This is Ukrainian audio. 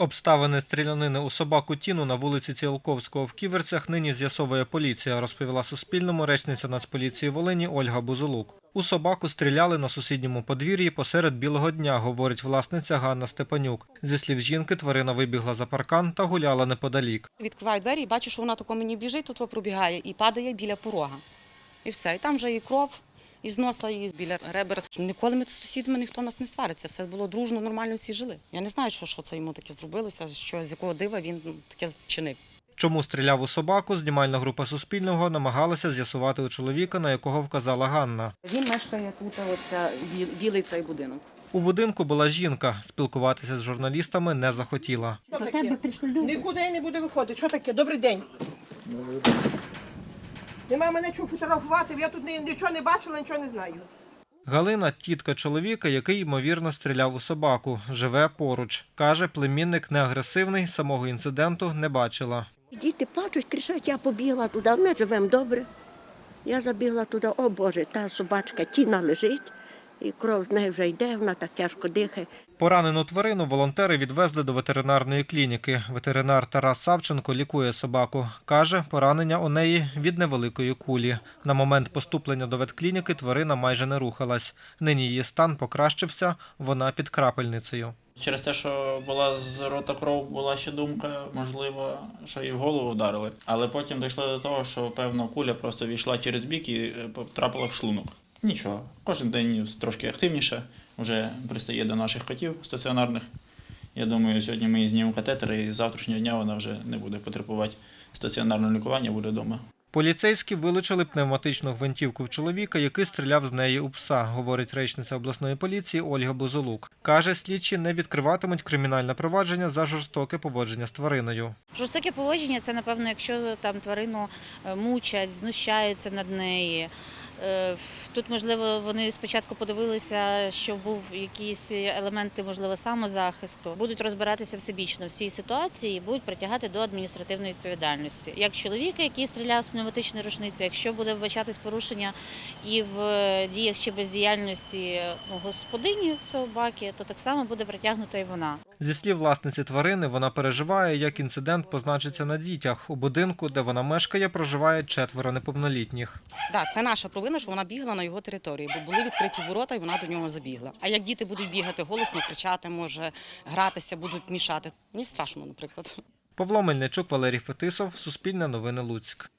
Обставини стрілянини у собаку Тіну на вулиці Ціолковського в Ківерцях нині з'ясовує поліція, розповіла Суспільному речниця Нацполіції Волині Ольга Бузулук. У собаку стріляли на сусідньому подвір'ї посеред білого дня, говорить власниця Ганна Степанюк. Зі слів жінки, тварина вибігла за паркан та гуляла неподалік. Відкриваю двері і бачу, що вона тако мені біжить, тут пробігає і падає біля порога. І все. І там вже і кров, і з носа, і біля ребер. Ніколи ми з сусідами ніхто нас не свариться. Все було дружно, нормально всі жили. Я не знаю, що, що це йому таке зробилося, що з якого дива він ну, таке вчинив. Чому стріляв у собаку, знімальна група Суспільного намагалася з'ясувати у чоловіка, на якого вказала Ганна. Він мешкає тут, оця білий цей будинок. У будинку була жінка. Спілкуватися з журналістами не захотіла. Нікуди не буду виходити. Що таке? Добрий день. Нема мене чого фотографувати, я тут нічого не бачила, нічого не знаю. Галина тітка чоловіка, який ймовірно стріляв у собаку, живе поруч. Каже, племінник не агресивний, самого інциденту не бачила. Діти плачуть, кричать, я побігла туди, ми живемо добре. Я забігла туди, о Боже, та собачка тіна лежить, і кров з неї вже йде, вона так тяжко дихає. Поранену тварину волонтери відвезли до ветеринарної клініки. Ветеринар Тарас Савченко лікує собаку. Каже, поранення у неї від невеликої кулі. На момент поступлення до ветклініки тварина майже не рухалась. Нині її стан покращився, вона під крапельницею. Через те, що була з рота кров, була ще думка, можливо, що і в голову вдарили. Але потім дійшло до того, що певно куля просто війшла через бік і е, потрапила в шлунок. Нічого, кожен день трошки активніше, вже пристає до наших котів стаціонарних. Я думаю, сьогодні ми знімемо катетер, і з завтрашнього дня вона вже не буде потребувати стаціонарного лікування, буде вдома. Поліцейські вилучили пневматичну гвинтівку в чоловіка, який стріляв з неї у пса, говорить речниця обласної поліції Ольга Бузолук. Каже, слідчі не відкриватимуть кримінальне провадження за жорстоке поводження з твариною. Жорстоке поводження це, напевно, якщо там тварину е, мучать, знущаються над неї. Е, Тут, можливо, вони спочатку подивилися, що був якісь елементи, можливо, самозахисту. Будуть розбиратися всебічно в цій ситуації і будуть притягати до адміністративної відповідальності. Як чоловіка, який стріляв з пневматичної рушниці, якщо буде вбачатись порушення і в діях чи бездіяльності ну, господині собаки, то так само буде притягнута і вона. Зі слів власниці тварини, вона переживає, як інцидент позначиться на дітях. У будинку, де вона мешкає, проживає четверо неповнолітніх. Да, це наша провина, що вона бігла на його території, бо були відкриті ворота, і вона до нього забігла. А як діти будуть бігати голосно, кричати, може гратися, будуть мішати. Мені страшно, наприклад. Павло Мельничук, Валерій Фетисов, Суспільне новини Луцьк.